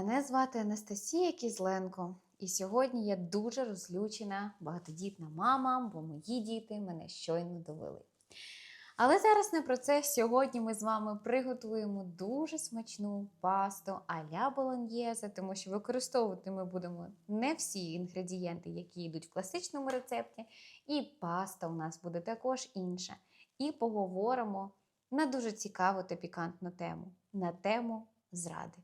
Мене звати Анастасія Кізленко, і сьогодні я дуже розлючена багатодітна мама, бо мої діти мене щойно довели. Але зараз не про це. Сьогодні ми з вами приготуємо дуже смачну пасту а-ля болоньєзе, тому що використовувати ми будемо не всі інгредієнти, які йдуть в класичному рецепті, і паста у нас буде також інша. І поговоримо на дуже цікаву та пікантну тему на тему зради.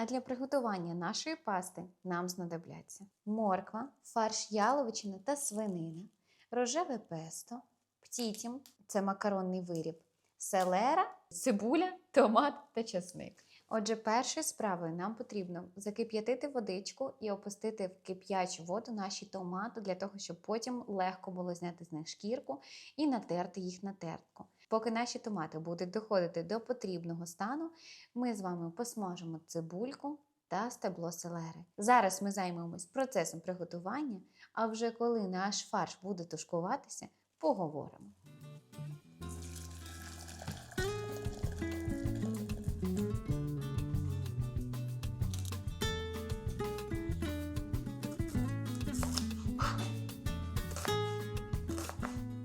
А для приготування нашої пасти нам знадобляться морква, фарш яловичини та свинина, рожеве песто, птітім це макаронний виріб, селера, цибуля, томат та часник. Отже, першою справою нам потрібно закип'ятити водичку і опустити в кип'ячу воду наші томати для того, щоб потім легко було зняти з них шкірку і натерти їх на тертку. Поки наші томати будуть доходити до потрібного стану, ми з вами посмажимо цибульку та стебло селери. Зараз ми займемось процесом приготування, а вже коли наш фарш буде тушкуватися, поговоримо.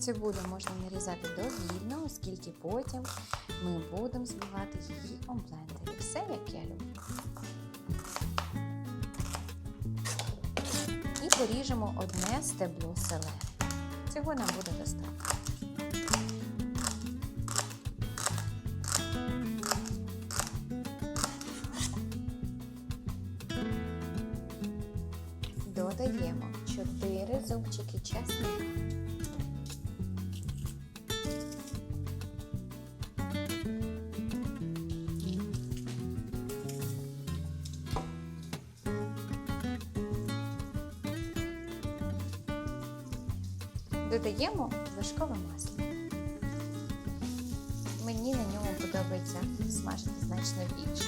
Цибулю можна нарізати довільно, оскільки потім ми будемо збивати її у блендері. Все як я люблю. І поріжемо одне стебло селери. Цього нам буде достатньо. Додаємо вершкове масло. Мені на ньому подобається смажити значно більше.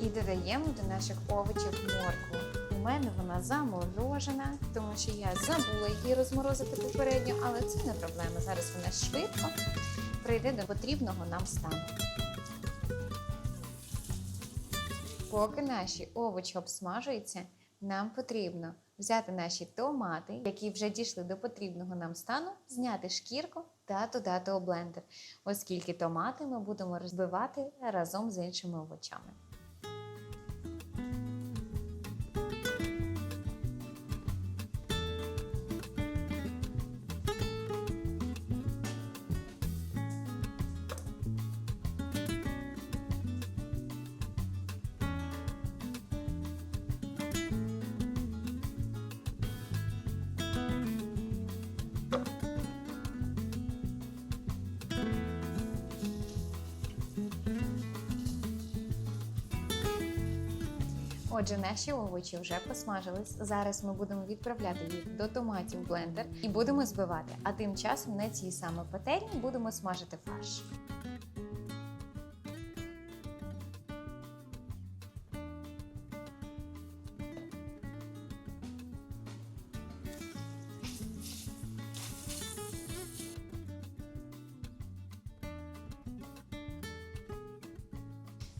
І додаємо до наших овочів моркву. У мене вона заморожена, тому що я забула її розморозити попередньо, але це не проблема. Зараз вона швидко прийде до потрібного нам стану. Поки наші овочі обсмажуються, нам потрібно взяти наші томати, які вже дійшли до потрібного нам стану, зняти шкірку та додати у блендер, оскільки томати ми будемо розбивати разом з іншими овочами. Отже, наші овочі вже посмажились. Зараз ми будемо відправляти їх до томатів блендер і будемо збивати. А тим часом на цій саме пательні будемо смажити фарш.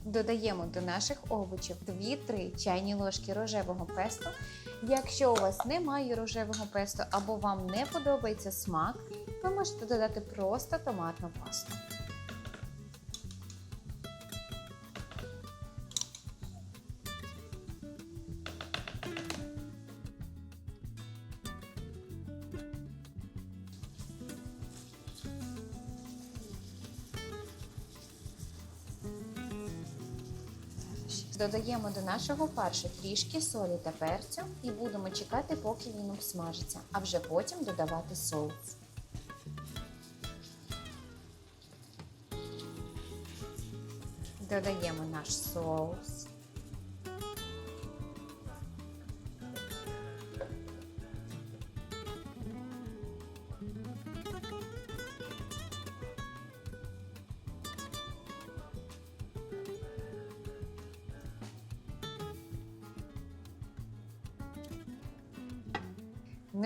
Додаємо до наших овочів 2-3 чайні ложки рожевого песто. Якщо у вас немає рожевого песто або вам не подобається смак, ви можете додати просто томатну пасту. Додаємо до нашого фаршу трішки солі та перцю і будемо чекати, поки він обсмажиться, а вже потім додавати соус. Додаємо наш соус.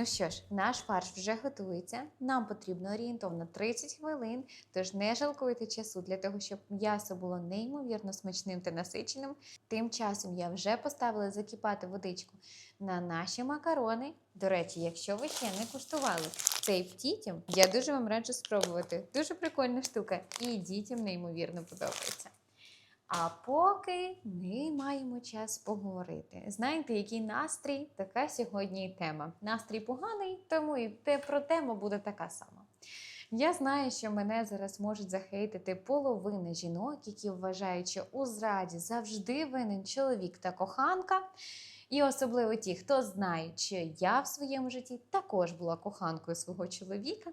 Що ж, наш фарш вже готується. Нам потрібно орієнтовно 30 хвилин, тож не жалкуйте часу для того, щоб м'ясо було неймовірно смачним та насиченим. Тим часом я вже поставила закипати водичку на наші макарони. До речі, якщо ви ще не куштували цей птітім, я дуже вам раджу спробувати. Дуже прикольна штука, і дітям неймовірно подобається. А поки ми маємо час поговорити. Знаєте, який настрій, така сьогодні тема. Настрій поганий, тому і те про тему буде така сама. Я знаю, що мене зараз можуть захейтити половина жінок, які вважають, що у зраді завжди винен чоловік та коханка. І особливо ті, хто знає, що я в своєму житті також була коханкою свого чоловіка.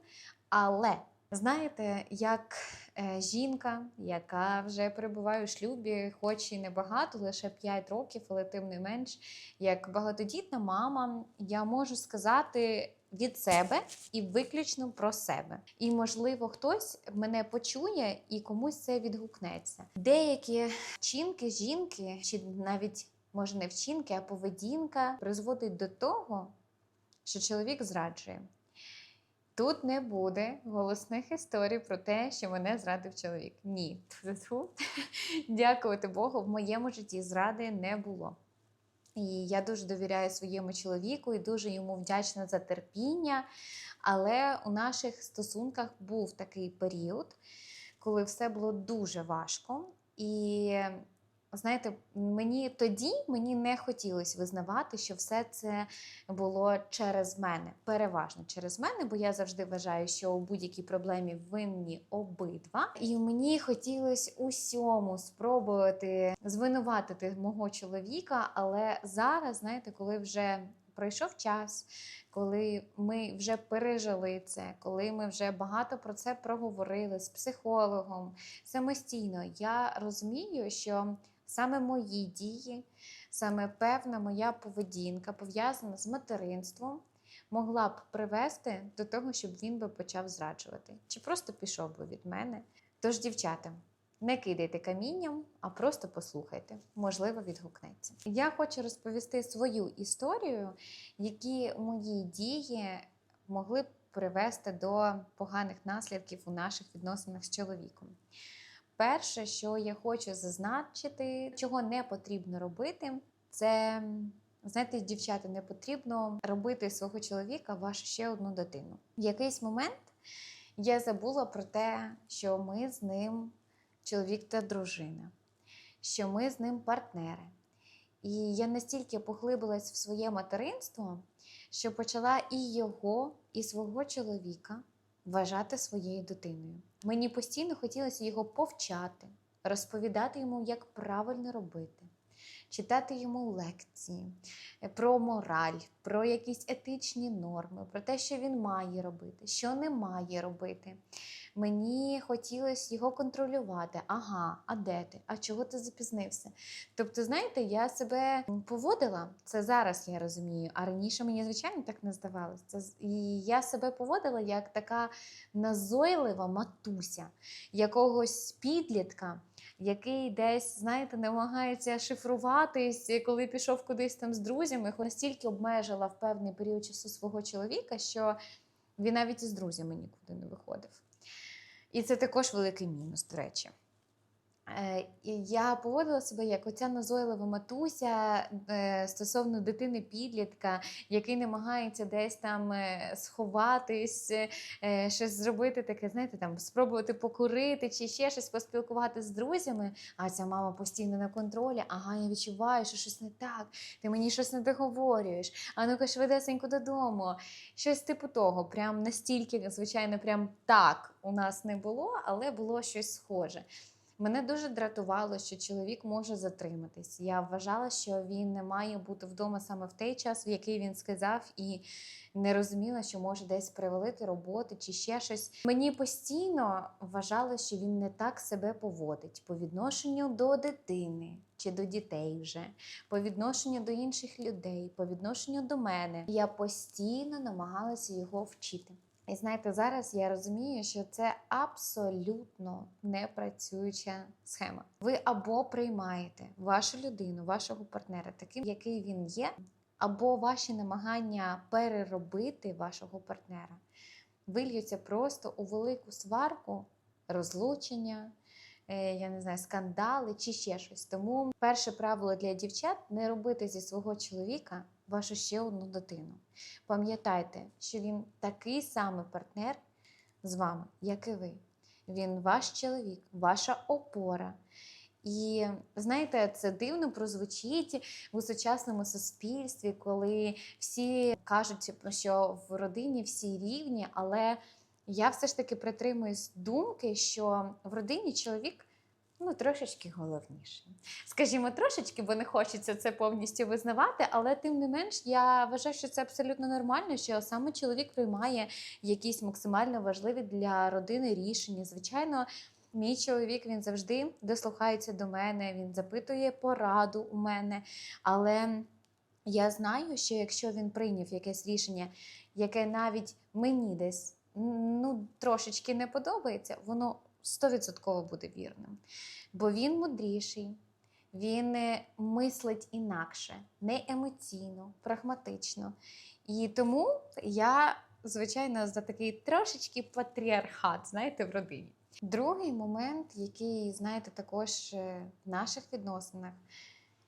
Але знаєте, як е, жінка, яка вже перебуває у шлюбі, хоч і небагато, лише 5 років, але тим не менш, як багатодітна мама, я можу сказати. Від себе і виключно про себе. І, можливо, хтось мене почує і комусь це відгукнеться. Деякі вчинки жінки, чи навіть може не вчинки, а поведінка призводить до того, що чоловік зраджує. Тут не буде голосних історій про те, що мене зрадив чоловік. Ні. Дякувати Богу, в моєму житті зради не було. І я дуже довіряю своєму чоловіку і дуже йому вдячна за терпіння. Але у наших стосунках був такий період, коли все було дуже важко. І знаєте, мені тоді мені не хотілося визнавати, що все це було через мене, переважно через мене, бо я завжди вважаю, що у будь-якій проблемі винні обидва. І мені хотілося усьому спробувати звинуватити мого чоловіка. Але зараз, знаєте, коли вже пройшов час, коли ми вже пережили це, коли ми вже багато про це проговорили з психологом самостійно, я розумію, що саме мої дії, саме певна моя поведінка, пов'язана з материнством, могла б привести до того, щоб він би почав зраджувати, чи просто пішов би від мене. Тож, дівчата, не кидайте камінням, а просто послухайте, можливо, відгукнеться. Я хочу розповісти свою історію, які мої дії могли б привести до поганих наслідків у наших відносинах з чоловіком. Перше, що я хочу зазначити, чого не потрібно робити, це знаєте, дівчата, не потрібно робити свого чоловіка вашу ще одну дитину. В якийсь момент я забула про те, що ми з ним чоловік та дружина, що ми з ним партнери. І я настільки поглибилась в своє материнство, що почала і його, і свого чоловіка вважати своєю дитиною. Мені постійно хотілося його повчати, розповідати йому, як правильно робити, читати йому лекції е, про мораль, про якісь етичні норми, про те, що він має робити, що не має робити. Мені хотілося його контролювати. Ага, а де ти? А чого ти запізнився? Тобто, знаєте, я себе поводила, це зараз я розумію, а раніше мені, звичайно, так не здавалося. Це, і я себе поводила як така назойлива матуся, якогось підлітка. Який десь, знаєте, намагається шифруватись, коли пішов кудись там з друзями, настільки обмежила в певний період часу свого чоловіка, що він навіть із друзями нікуди не виходив. І це також великий мінус, до речі. Е, і Я поводила себе як оця назойлива матуся е, стосовно дитини підлітка, який намагається десь там е, сховатись, щось зробити таке, знаєте, там спробувати покурити чи ще щось поспілкуватися з друзями. А ця мама постійно на контролі. Ага, я відчуваю, що щось не так, ти мені щось не договорюєш. А ну-ка швидесенько додому. Щось типу того. Прям настільки, звичайно, прям так у нас не було, але було щось схоже. Мене дуже дратувало, що чоловік може затриматись. Я вважала, що він не має бути вдома саме в той час, в який він сказав, і не розуміла, що може десь привалити роботи чи ще щось. Мені постійно вважали, що він не так себе поводить по відношенню до дитини чи до дітей вже, по відношенню до інших людей, по відношенню до мене. Я постійно намагалася його вчити. І знаєте, зараз я розумію, що це абсолютно не працююча схема. Ви або приймаєте вашу людину, вашого партнера, таким, який він є, або ваші намагання переробити вашого партнера вильються просто у велику сварку, розлучення, я не знаю, скандали чи ще щось. Тому перше правило для дівчат не робити зі свого чоловіка вашу ще одну дитину. Пам'ятайте, що він такий самий партнер з вами, як і ви. Він ваш чоловік, ваша опора. І знаєте, це дивно прозвучить у сучасному суспільстві, коли всі кажуть, що в родині всі рівні, але я все ж таки притримуюсь думки, що в родині чоловік ну, трошечки головніший. Скажімо, трошечки, бо не хочеться це повністю визнавати, але тим не менш, я вважаю, що це абсолютно нормально, що саме чоловік приймає якісь максимально важливі для родини рішення. Звичайно. Мій чоловік він завжди дослухається до мене, він запитує пораду у мене. Але я знаю, що якщо він прийняв якесь рішення, яке навіть мені десь ну, трошечки не подобається, воно 100% буде вірним. Бо він мудріший, він е, мислить інакше, не емоційно, прагматично. І тому я, звичайно, за такий трошечки патріархат, знаєте, в родині. Другий момент, який, знаєте, також е, в наших відносинах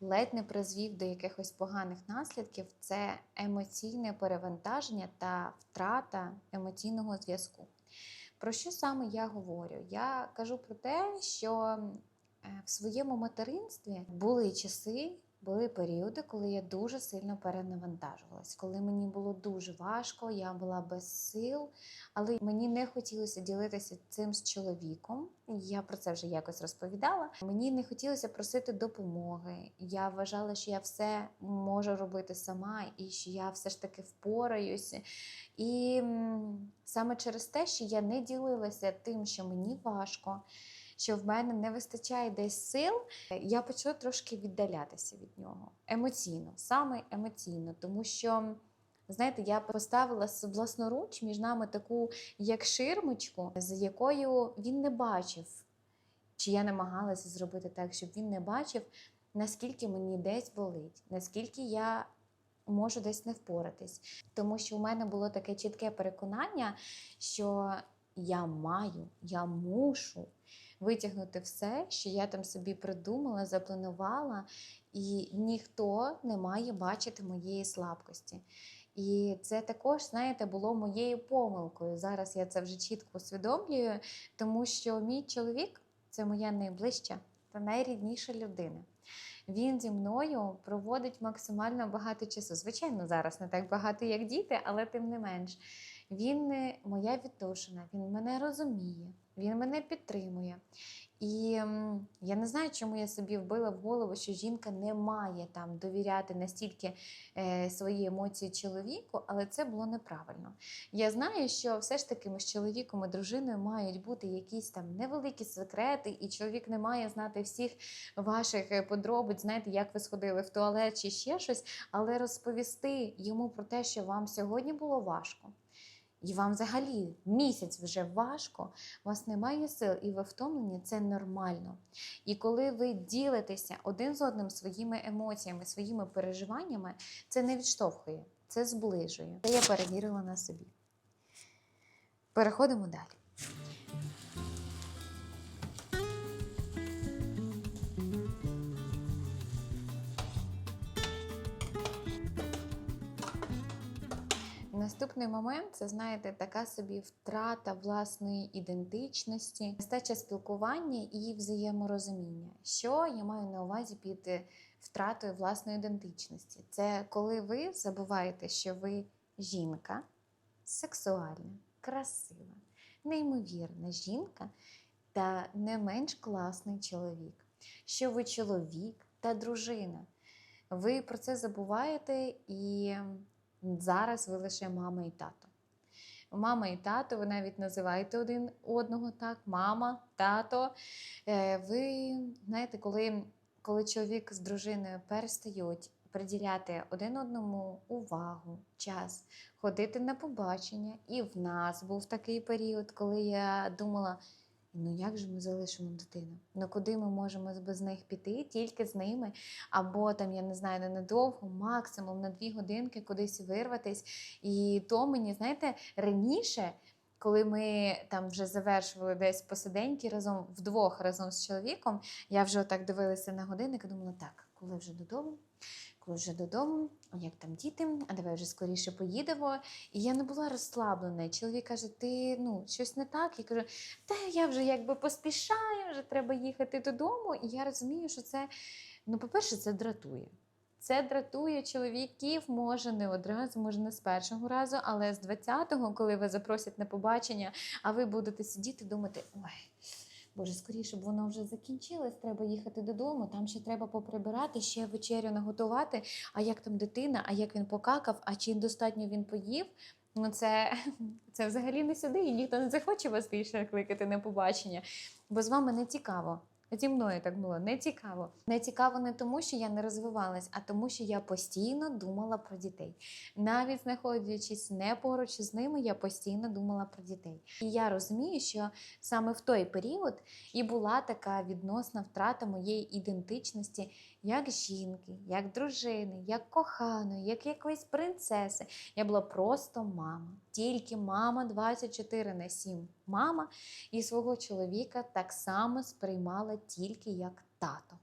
ледь не призвів до якихось поганих наслідків, це емоційне перевантаження та втрата емоційного зв'язку. Про що саме я говорю? Я кажу про те, що е, в своєму материнстві були часи, були періоди, коли я дуже сильно перенавантажувалась, коли мені було дуже важко, я була без сил, але мені не хотілося ділитися цим з чоловіком. Я про це вже якось розповідала. Мені не хотілося просити допомоги. Я вважала, що я все можу робити сама, і що я все ж таки впораюся. І саме через те, що я не ділилася тим, що мені важко що в мене не вистачає десь сил, я почала трошки віддалятися від нього емоційно, саме емоційно, тому що. Знаєте, я поставила власноруч між нами таку як ширмочку, з якою він не бачив, чи я намагалася зробити так, щоб він не бачив, наскільки мені десь болить, наскільки я можу десь не впоратись. Тому що у мене було таке чітке переконання, що я маю, я мушу витягнути все, що я там собі придумала, запланувала, і ніхто не має бачити моєї слабкості. І це також, знаєте, було моєю помилкою. Зараз я це вже чітко усвідомлюю, тому що мій чоловік це моя найближча та найрідніша людина. Він зі мною проводить максимально багато часу. Звичайно, зараз не так багато, як діти, але тим не менш. Він моя відношена, він мене розуміє, він мене підтримує. І я не знаю, чому я собі вбила в голову, що жінка не має там довіряти настільки е, свої емоції чоловіку, але це було неправильно. Я знаю, що все ж таки ми з чоловіком і дружиною мають бути якісь там невеликі секрети, і чоловік не має знати всіх ваших е, подробиць, знаєте, як ви сходили в туалет чи ще щось, але розповісти йому про те, що вам сьогодні було важко і вам взагалі місяць вже важко, у вас немає сил, і ви втомлені, це нормально. І коли ви ділитеся один з одним своїми емоціями, своїми переживаннями, це не відштовхує, це зближує. Це я перевірила на собі. Переходимо далі. Наступний момент це, знаєте, така собі втрата власної ідентичності, нестача спілкування і взаєморозуміння. Що я маю на увазі під втратою власної ідентичності? Це коли ви забуваєте, що ви жінка сексуальна, красива, неймовірна жінка та не менш класний чоловік, що ви чоловік та дружина. Ви про це забуваєте і. Зараз ви лише мама і тато. Мама і тато, ви навіть називаєте один одного так, мама, тато. Е, ви знаєте, коли коли чоловік з дружиною перестають приділяти один одному увагу, час, ходити на побачення. І в нас був такий період, коли я думала, Ну як же ми залишимо дитину? Ну куди ми можемо без них піти? Тільки з ними, або там, я не знаю, не надовго, максимум на дві годинки кудись вирватись. І то мені, знаєте, раніше. Коли ми там вже завершували десь посиденьки разом вдвох разом з чоловіком, я вже отак дивилася на годинник і думала, так, коли вже додому, коли вже додому, як там діти, а давай вже скоріше поїдемо. І я не була розслаблена. Чоловік каже: ти ну, щось не так. Я кажу, та я вже якби поспішаю, вже треба їхати додому. І я розумію, що це, ну, по-перше, це дратує. Це дратує чоловіків, може не одразу, може не з першого разу, але з 20-го, коли ви запросять на побачення, а ви будете сидіти думати, ой. Боже, скоріше б воно вже закінчилось, треба їхати додому, там ще треба поприбирати, ще вечерю наготувати. А як там дитина, а як він покакав, а чи достатньо він поїв? Ну, це, це взагалі не сюди, і ніхто не захоче вас більше кликати на побачення, бо з вами не цікаво. Зі мною так було не цікаво. Не цікаво не тому, що я не розвивалась, а тому, що я постійно думала про дітей. Навіть знаходячись не поруч з ними, я постійно думала про дітей. І я розумію, що саме в той період і була така відносна втрата моєї ідентичності як жінки, як дружини, як коханої, як якоїсь принцеси. Я була просто мама, тільки мама 24 на 7 мама, і свого чоловіка так само сприймала тільки як тато.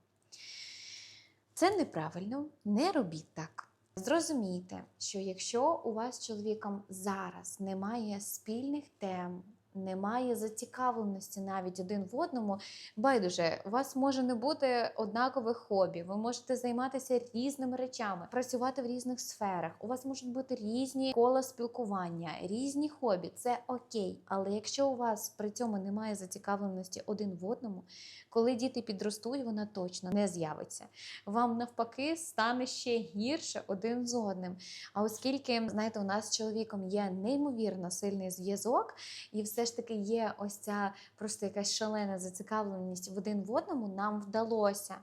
Це неправильно, не робіть так. Зрозумійте, що якщо у вас з чоловіком зараз немає спільних тем, немає зацікавленості навіть один в одному, байдуже, у вас може не бути однакових хобі, ви можете займатися різними речами, працювати в різних сферах. У вас можуть бути різні кола спілкування, різні хобі. Це окей. Але якщо у вас при цьому немає зацікавленості один в одному, коли діти підростуть, вона точно не з'явиться. Вам навпаки стане ще гірше один з одним. А оскільки, знаєте, у нас з чоловіком є неймовірно сильний зв'язок, і все ж таки є ось ця просто якась шалена зацікавленість в один в одному, нам вдалося.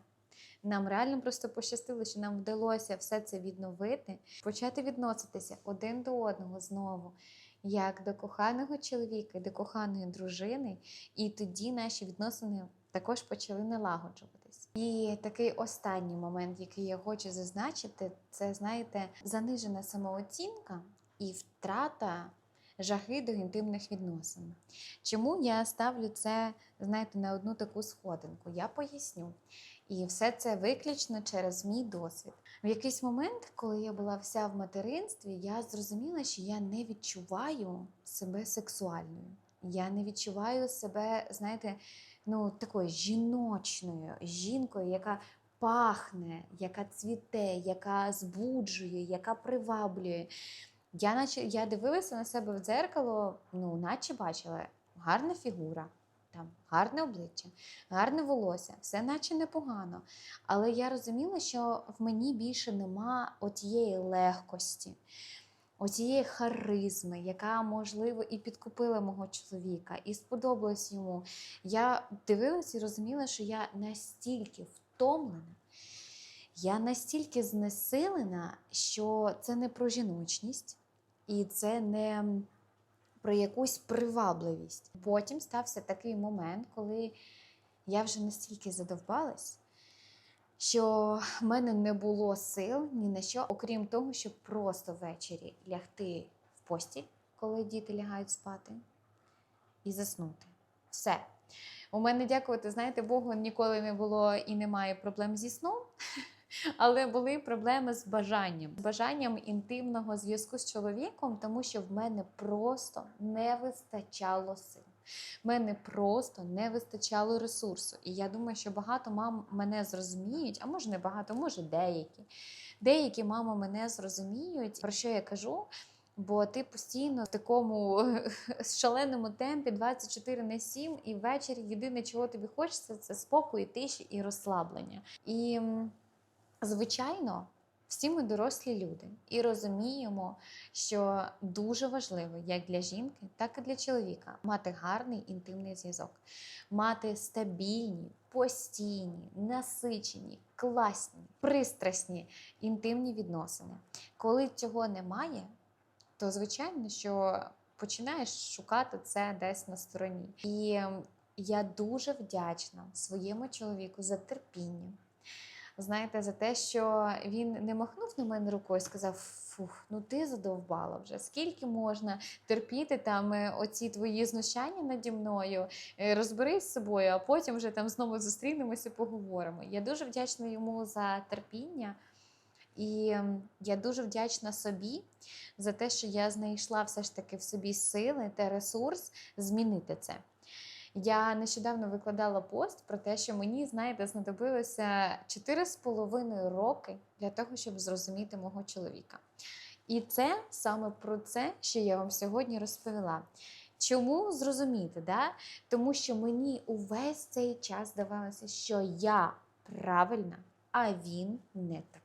Нам реально просто пощастило, що нам вдалося все це відновити, почати відноситися один до одного знову, як до коханого чоловіка, до коханої дружини, і тоді наші відносини також почали налагоджуватись. І такий останній момент, який я хочу зазначити, це знаєте, занижена самооцінка і втрата жаги до інтимних відносин. Чому я ставлю це, знаєте, на одну таку сходинку? Я поясню. І все це виключно через мій досвід. В якийсь момент, коли я була вся в материнстві, я зрозуміла, що я не відчуваю себе сексуальною. Я не відчуваю себе, знаєте, ну такою жіночною жінкою, яка пахне, яка цвіте, яка збуджує, яка приваблює. Я наче я дивилася на себе в дзеркало, ну, наче бачила гарна фігура, там, гарне обличчя, гарне волосся, все наче непогано. Але я розуміла, що в мені більше нема отієї легкості, оцієї харизми, яка, можливо, і підкупила мого чоловіка, і сподобалась йому. Я дивилася і розуміла, що я настільки втомлена. Я настільки знесилена, що це не про жіночність, і це не про якусь привабливість. Потім стався такий момент, коли я вже настільки задовбалась, що в мене не було сил ні на що, окрім того, щоб просто ввечері лягти в постіль, коли діти лягають спати, і заснути. Все. У мене, дякувати, знаєте, Богу, ніколи не було і немає проблем зі сном. Але були проблеми з бажанням, з бажанням інтимного зв'язку з чоловіком, тому що в мене просто не вистачало сил. В мене просто не вистачало ресурсу. І я думаю, що багато мам мене зрозуміють, а може не багато, може деякі. Деякі мами мене зрозуміють, про що я кажу. Бо ти постійно в такому шаленому темпі 24 на 7, і ввечері єдине, чого тобі хочеться, це спокій, тиші і розслаблення. І Звичайно, всі ми дорослі люди і розуміємо, що дуже важливо як для жінки, так і для чоловіка мати гарний інтимний зв'язок, мати стабільні, постійні, насичені, класні, пристрасні інтимні відносини. Коли цього немає, то звичайно, що починаєш шукати це десь на стороні. І я дуже вдячна своєму чоловіку за терпіння. Знаєте, за те, що він не махнув на мене рукою сказав: Фух, ну ти задовбала вже. Скільки можна терпіти там е, оці твої знущання наді мною, Е, розберись з собою, а потім вже там знову зустрінемося, поговоримо. Я дуже вдячна йому за терпіння. І я дуже вдячна собі за те, що я знайшла все ж таки в собі сили та ресурс змінити це. Я нещодавно викладала пост про те, що мені, знаєте, знадобилося 4,5 роки для того, щоб зрозуміти мого чоловіка. І це саме про це, що я вам сьогодні розповіла. Чому зрозуміти? Да? Тому що мені увесь цей час здавалося, що я правильна, а він не такий.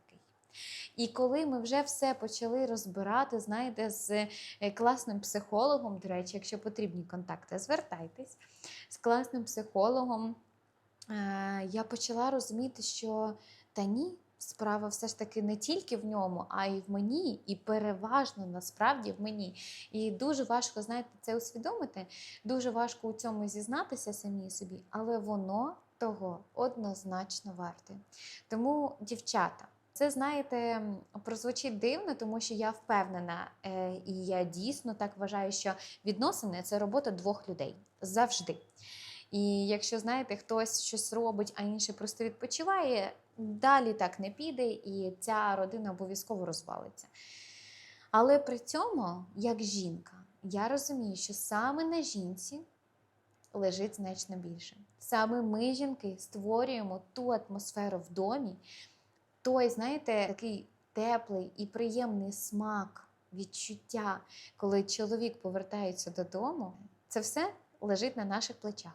І коли ми вже все почали розбирати, знаєте, з е, класним психологом, до речі, якщо потрібні контакти, звертайтесь з класним психологом, е, я почала розуміти, що та ні, справа все ж таки не тільки в ньому, а й в мені, і переважно насправді в мені. І дуже важко, знаєте, це усвідомити, дуже важко у цьому зізнатися самій собі, але воно того однозначно варте. Тому, дівчата. Це, знаєте, прозвучить дивно, тому що я впевнена, е, і я дійсно так вважаю, що відносини це робота двох людей завжди. І якщо знаєте, хтось щось робить, а інший просто відпочиває, далі так не піде, і ця родина обов'язково розвалиться. Але при цьому, як жінка, я розумію, що саме на жінці лежить значно більше. Саме ми, жінки, створюємо ту атмосферу в домі, той, знаєте, такий теплий і приємний смак, відчуття, коли чоловік повертається додому, це все лежить на наших плечах.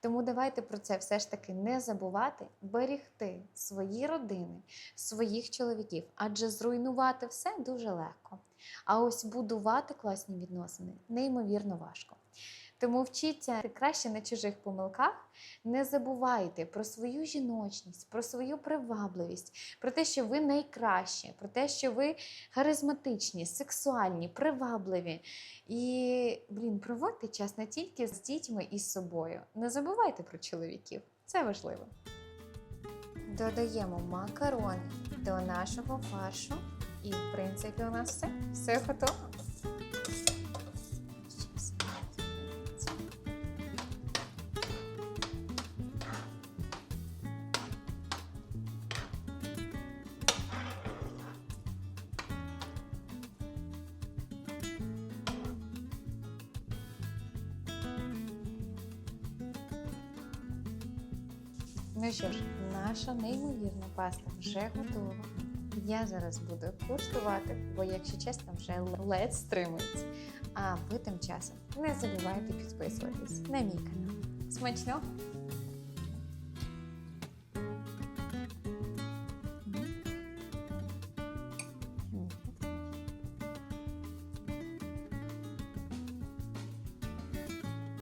Тому давайте про це все ж таки не забувати, берегти свої родини, своїх чоловіків, адже зруйнувати все дуже легко. А ось будувати класні відносини неймовірно важко. Тому вчіться краще на чужих помилках, не забувайте про свою жіночність, про свою привабливість, про те, що ви найкращі, про те, що ви харизматичні, сексуальні, привабливі. І, блін, проводьте час не тільки з дітьми і з собою. Не забувайте про чоловіків. Це важливо. Додаємо макарони до нашого фаршу. І, в принципі, у нас все. Все готово. Ну що ж, наша неймовірна паста вже готова. Я зараз буду куштувати, бо, якщо чесно, вже ледь стримується. А ви тим часом не забувайте підписуватись на мій канал. Смачного!